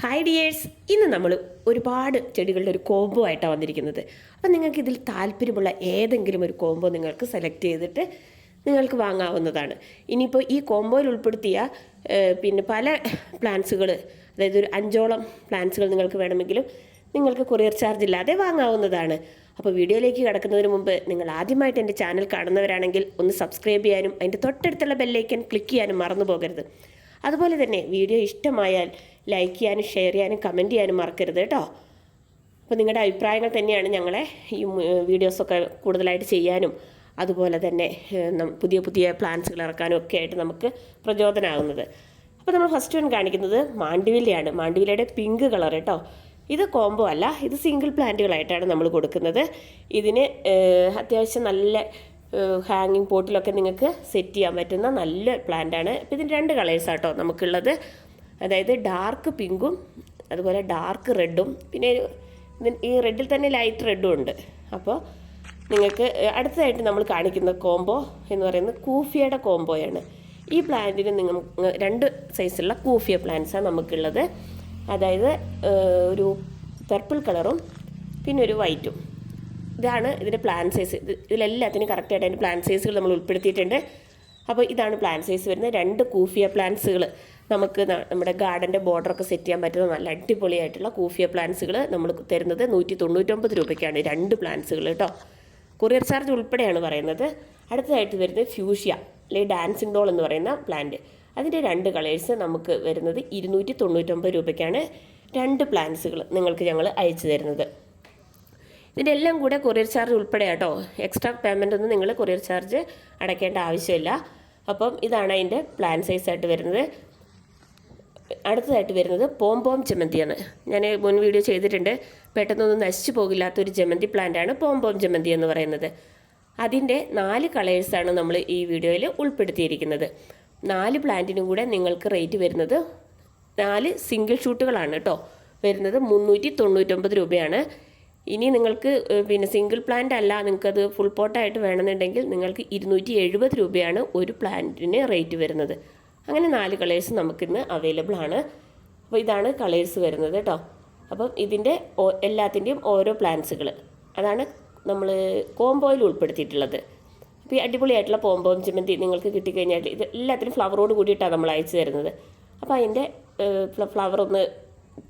Hi dears ഇന്ന് നമ്മൾ ഒരുപാട് ചെടികളുടെ ഒരു കോംബോ ആയിട്ടാണ് വന്നിരിക്കുന്നത്. അപ്പം നിങ്ങൾക്ക് ഇതിൽ താല്പര്യമുള്ള ഏതെങ്കിലും ഒരു കോംബോ നിങ്ങൾക്ക് സെലക്ട് ചെയ്തിട്ട് നിങ്ങൾക്ക് വാങ്ങാവുന്നതാണ്. ഇനിയിപ്പോൾ ഈ കോംബോയിൽ ഉൾപ്പെടുത്തിയ പിന്നെ പല പ്ലാന്റ്സുകൾ അതായത് ഒരു അഞ്ചോളം പ്ലാന്റ്സുകൾ നിങ്ങൾക്ക് വേണമെങ്കിലും നിങ്ങൾക്ക് കൊറിയർ ചാർജ് ഇല്ലാതെ വാങ്ങാവുന്നതാണ്. അപ്പോൾ വീഡിയോയിലേക്ക് കിടക്കുന്നതിന് മുമ്പ് നിങ്ങൾ ആദ്യമായിട്ട് എന്റെ ചാനൽ കാണുന്നവരാണെങ്കിൽ ഒന്ന് സബ്സ്ക്രൈബ് ചെയ്യാനും അതിന്റെ തൊട്ടടുത്തുള്ള ബെല്ലൈക്കൻ ക്ലിക്ക് ചെയ്യാനും മറന്നു പോകരുത്. അതുപോലെ തന്നെ വീഡിയോ ഇഷ്ടമായാൽ ലൈക്ക് ചെയ്യാനും ഷെയർ ചെയ്യാനും കമന്റ് ചെയ്യാനും മറക്കരുത് കേട്ടോ. അപ്പോൾ നിങ്ങളുടെ അഭിപ്രായങ്ങൾ തന്നെയാണ് ഞങ്ങളെ ഈ വീഡിയോസൊക്കെ കൂടുതലായിട്ട് ചെയ്യാനും അതുപോലെ തന്നെ പുതിയ പുതിയ പ്ലാൻസുകൾ ഇറക്കാനും ഒക്കെ ആയിട്ട് നമുക്ക് പ്രചോദനമാകുന്നത് അപ്പോൾ നമ്മൾ ഫസ്റ്റ് വൺ കാണിക്കുന്നത് മാണ്ടിവില്ലയാണ് മാണ്ടിവില്ലയുടെ പിങ്ക് കളർ കേട്ടോ. ഇത് കോംബോ അല്ല ഇത് സിംഗിൾ പ്ലാന്റുകളായിട്ടാണ് നമ്മൾ കൊടുക്കുന്നത്. ഇതിന് അത്യാവശ്യം നല്ല ഹാങ്ങിങ് പോട്ടിലൊക്കെ നിങ്ങൾക്ക് സെറ്റ് ചെയ്യാൻ പറ്റുന്ന നല്ല പ്ലാന്റാണ് ഇപ്പോൾ ഇതിന് രണ്ട് കളേഴ്സ് കളേഴ്സാട്ടോ നമുക്കുള്ളത്. അതായത് ഡാർക്ക് പിങ്കും അതുപോലെ ഡാർക്ക് റെഡും പിന്നെ ഈ റെഡിൽ തന്നെ ലൈറ്റ് റെഡും ഉണ്ട്. അപ്പോൾ നിങ്ങൾക്ക് അടുത്തതായിട്ട് നമ്മൾ കാണിക്കുന്ന കോംബോ എന്ന് പറയുന്നത് കൂഫിയയുടെ കോംബോയാണ് ഈ പ്ലാന്റിന് നിങ്ങൾ രണ്ട് സൈസുള്ള കൂഫിയ പ്ലാന്റ്സാണ് നമുക്കുള്ളത്. അതായത് ഒരു പർപ്പിൾ കളറും പിന്നെ ഒരു വൈറ്റും ഇതാണ് ഇതിന്റെ പ്ലാൻ സൈസ് ഇത് ഇതിലെല്ലാത്തിനും കറക്റ്റായിട്ട് അതിന്റെ പ്ലാൻ സൈസുകൾ നമ്മൾ ഉൾപ്പെടുത്തിയിട്ടുണ്ട്. അപ്പോൾ ഇതാണ് പ്ലാൻ സൈസ് വരുന്നത്. രണ്ട് കൂഫിയ പ്ലാന്റ്സുകൾ നമുക്ക് നമ്മുടെ ഗാർഡന്റെ ബോർഡറൊക്കെ സെറ്റ് ചെയ്യാൻ പറ്റുന്ന നല്ല അടിപൊളിയായിട്ടുള്ള കൂഫിയ പ്ലാന്റ്സുകൾ നമ്മൾ തരുന്നത് നൂറ്റി തൊണ്ണൂറ്റൊമ്പത് രൂപയ്ക്കാണ്. രണ്ട് പ്ലാന്റ്സുകൾ കേട്ടോ കൊറിയർ ചാർജ് ഉൾപ്പെടെയാണ് പറയുന്നത്. അടുത്തതായിട്ട് വരുന്നത് ഫ്യൂഷ്യ അല്ലെങ്കിൽ ഡാൻസിങ് ഡോൾ എന്ന് പറയുന്ന പ്ലാന്റ് അതിന്റെ രണ്ട് കളേഴ്സ് നമുക്ക് വരുന്നത് ഇരുന്നൂറ്റി തൊണ്ണൂറ്റൊമ്പത് രൂപയ്ക്കാണ് രണ്ട് പ്ലാന്റ്സുകൾ നിങ്ങൾക്ക് ഞങ്ങൾ അയച്ചു തരുന്നത്. ഇതിന്റെ എല്ലാം കൂടെ കൊറിയർ ചാർജ് ഉൾപ്പെടെ കേട്ടോ എക്സ്ട്രാ പേയ്മെന്റ് ഒന്നും നിങ്ങൾ കൊറിയർ ചാർജ് അടയ്ക്കേണ്ട ആവശ്യമില്ല. അപ്പം ഇതാണ് അതിന്റെ പ്ലാൻ സൈസായിട്ട് വരുന്നത്. അടുത്തതായിട്ട് വരുന്നത് പോം പോം ജമന്തിയാണ്. ഞാൻ മുൻ വീഡിയോ ചെയ്തിട്ടുണ്ട്. പെട്ടെന്നൊന്നും നശിച്ചു പോകില്ലാത്തൊരു ജമന്തി പ്ലാന്റാണ് പോം ജമന്തി എന്ന് പറയുന്നത്. അതിന്റെ നാല് കളേഴ്സാണ് നമ്മൾ ഈ വീഡിയോയിൽ ഉൾപ്പെടുത്തിയിരിക്കുന്നത്. നാല് പ്ലാന്റിനും കൂടെ നിങ്ങൾക്ക് റേറ്റ് വരുന്നത് നാല് സിംഗിൾ ഷൂട്ടുകളാണ് കേട്ടോ. വരുന്നത് മുന്നൂറ്റി തൊണ്ണൂറ്റൊമ്പത് രൂപയാണ്. ഇനി നിങ്ങൾക്ക് പിന്നെ സിംഗിൾ പ്ലാന്റ് അല്ല നിങ്ങൾക്കത് ഫുൾ പോട്ടായിട്ട് വേണമെന്നുണ്ടെങ്കിൽ നിങ്ങൾക്ക് ഇരുന്നൂറ്റി എഴുപത് രൂപയാണ് ഒരു പ്ലാന്റിന് റേറ്റ് വരുന്നത്. അങ്ങനെ നാല് കളേഴ്സ് നമുക്കിന്ന് അവൈലബിൾ ആണ്. അപ്പോൾ ഇതാണ് കളേഴ്സ് വരുന്നത് കേട്ടോ. അപ്പം ഇതിന്റെ എല്ലാത്തിന്റെയും ഓരോ പ്ലാന്റ്സുകൾ അതാണ് നമ്മൾ കോംബോയിൽ ഉൾപ്പെടുത്തിയിട്ടുള്ളത്. അപ്പോൾ ഈ അടിപൊളിയായിട്ടുള്ള പോംബോം ചിമന്തി നിങ്ങൾക്ക് കിട്ടിക്കഴിഞ്ഞാൽ ഇത് എല്ലാത്തിനും ഫ്ലവറോട് കൂടിയിട്ടാണ് നമ്മൾ അയച്ചു തരുന്നത്. അപ്പോൾ അതിന്റെ ഫ്ലവർ ഒന്ന്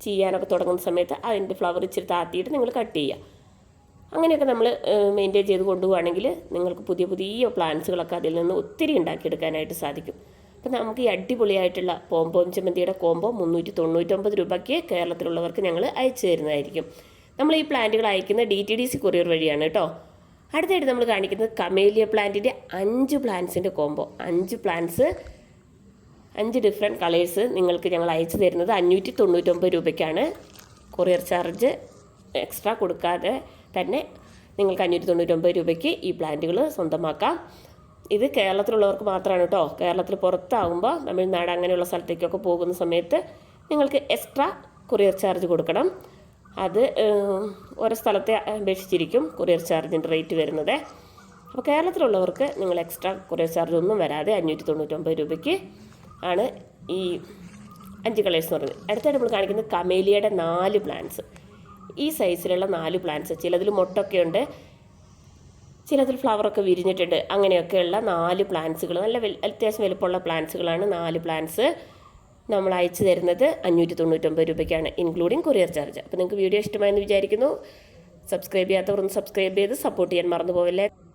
ചെയ്യാനൊക്കെ തുടങ്ങുന്ന സമയത്ത് അതിന്റെ ഫ്ലവർ ഇച്ചിരി താത്തിയിട്ട് നിങ്ങൾ കട്ട് ചെയ്യുക. അങ്ങനെയൊക്കെ നമ്മൾ മെയിന്റെയിൻ ചെയ്ത് കൊണ്ടുപോവുകയാണെങ്കിൽ നിങ്ങൾക്ക് പുതിയ പുതിയ പ്ലാന്റ്സുകളൊക്കെ അതിൽ നിന്ന് ഒത്തിരി ഉണ്ടാക്കിയെടുക്കാനായിട്ട് സാധിക്കും. അപ്പം നമുക്ക് ഈ അടിപൊളിയായിട്ടുള്ള പോംപോം ചമ്മന്തിയുടെ കോംബോ മുന്നൂറ്റി തൊണ്ണൂറ്റൊമ്പത് രൂപയ്ക്ക് കേരളത്തിലുള്ളവർക്ക് ഞങ്ങൾ അയച്ചു തരുന്നതായിരിക്കും. നമ്മൾ ഈ പ്ലാന്റുകൾ അയക്കുന്ന D T D C courier വഴിയാണ് കേട്ടോ. അടുത്തായിട്ട് നമ്മൾ കാണിക്കുന്നത് കമേലിയ പ്ലാന്റിന്റെ അഞ്ച് പ്ലാന്റ്സിന്റെ കോംബോ അഞ്ച് പ്ലാന്റ്സ് അഞ്ച് ഡിഫറെന്റ് കളേഴ്സ് നിങ്ങൾക്ക് ഞങ്ങൾ അയച്ചു തരുന്നത് അഞ്ഞൂറ്റി തൊണ്ണൂറ്റൊമ്പത് രൂപയ്ക്കാണ്. കൊറിയർ ചാർജ് എക്സ്ട്രാ കൊടുക്കാതെ തന്നെ നിങ്ങൾക്ക് അഞ്ഞൂറ്റി തൊണ്ണൂറ്റൊമ്പത് രൂപയ്ക്ക് ഈ പ്ലാന്റുകൾ സ്വന്തമാക്കാം. ഇത് കേരളത്തിലുള്ളവർക്ക് മാത്രമാണ് കേട്ടോ. കേരളത്തിൽ പുറത്താകുമ്പോൾ തമിഴ്നാട് അങ്ങനെയുള്ള സ്ഥലത്തേക്കൊക്കെ പോകുന്ന സമയത്ത് നിങ്ങൾക്ക് എക്സ്ട്രാ കൊറിയർ ചാർജ് കൊടുക്കണം. അത് ഓരോ സ്ഥലത്തെ അപേക്ഷിച്ചിരിക്കും കൊറിയർ ചാർജിന്റെ റേറ്റ് വരുന്നത്. അപ്പോൾ കേരളത്തിലുള്ളവർക്ക് നിങ്ങൾ എക്സ്ട്രാ കൊറിയർ ചാർജ് ഒന്നും വരാതെ അഞ്ഞൂറ്റി തൊണ്ണൂറ്റൊമ്പത് രൂപയ്ക്ക് ആണ് ഈ അഞ്ച് കളേഴ്സ് എന്ന് പറയുന്നത്. അടുത്തായിട്ട് നമ്മൾ കാണിക്കുന്നത് കമേലിയയുടെ നാല് പ്ലാന്റ്സ് ഈ സൈസിലുള്ള നാല് പ്ലാന്റ്സ് ചിലതിൽ മുട്ടൊക്കെ ഉണ്ട്. ചിലതിൽ ഫ്ലവറൊക്കെ വിരിഞ്ഞിട്ടുണ്ട്. അങ്ങനെയൊക്കെയുള്ള നാല് പ്ലാന്റ്സുകൾ നല്ല അത്യാവശ്യം വലുപ്പമുള്ള പ്ലാന്റ്സുകളാണ് നാല് പ്ലാന്റ്സ് നമ്മൾ അയച്ചു തരുന്നത്. അഞ്ഞൂറ്റി തൊണ്ണൂറ്റൊമ്പത് രൂപയ്ക്കാണ് ഇൻക്ലൂഡിങ് കൊറിയർ ചാർജ് അപ്പോൾ നിങ്ങൾക്ക് വീഡിയോ ഇഷ്ടമായെന്ന് വിചാരിക്കുന്നു. സബ്സ്ക്രൈബ് ചെയ്യാത്തവർ ഒന്ന് സബ്സ്ക്രൈബ് ചെയ്ത് സപ്പോർട്ട് ചെയ്യാൻ മറന്നു പോവില്ലേ